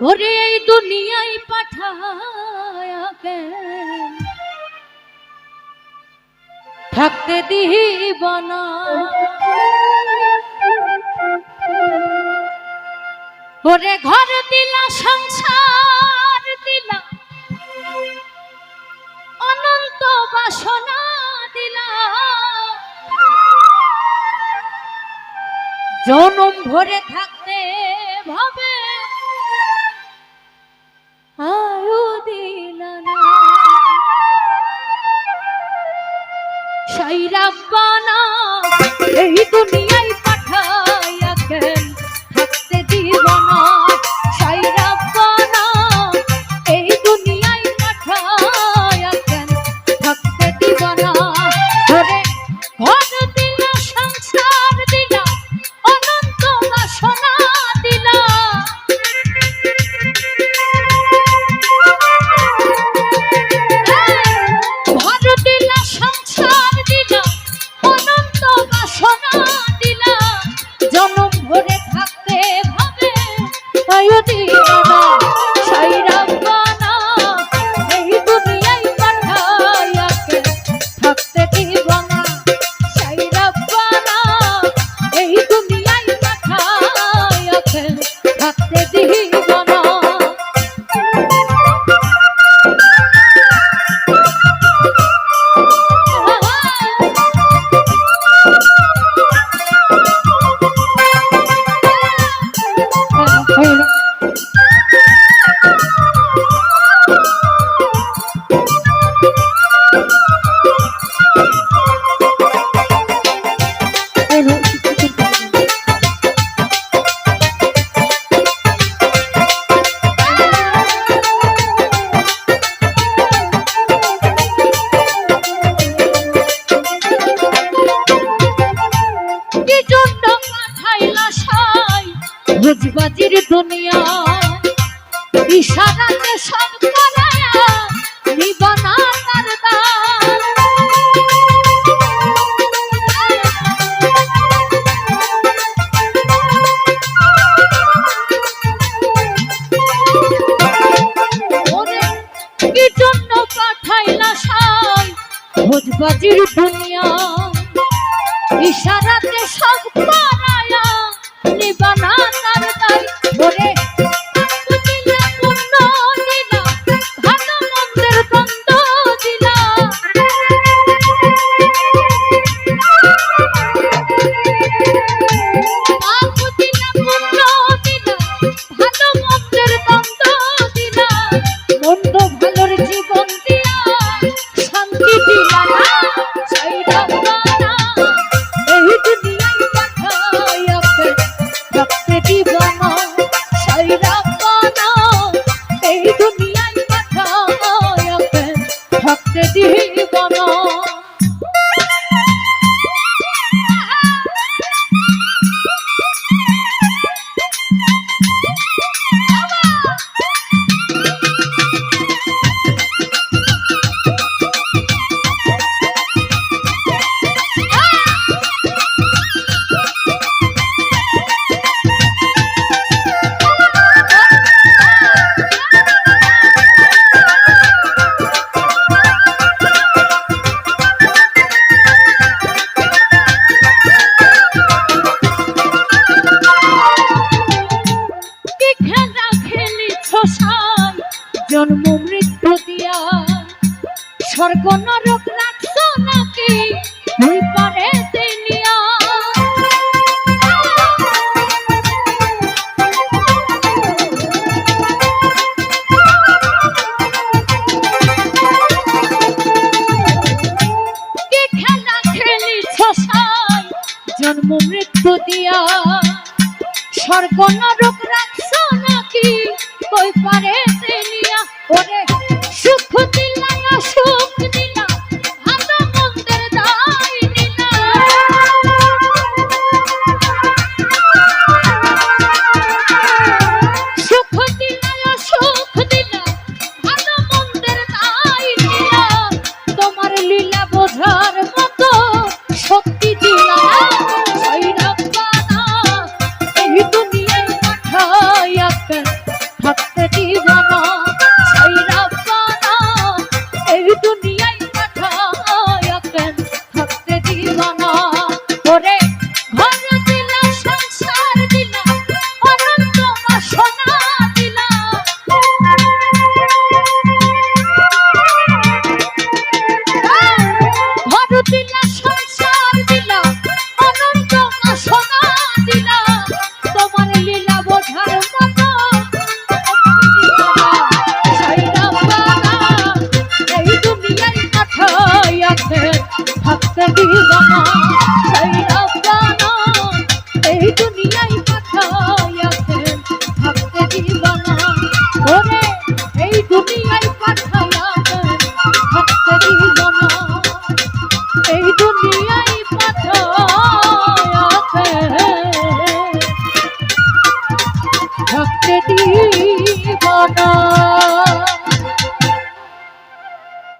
ওরে এই দুনিয়ায় পাঠায় কেন থাকতে দিব বনা ওরে ঘর দিলা, সংসার দিলা। অনন্ত বাসনা দিলা। জনম ভরে থাক বাজির দুনিয়া। ইশারাতে সব করায়া নিবনা তার দুনিয়া? ইশারাতে সব Oh, I'm not con honor.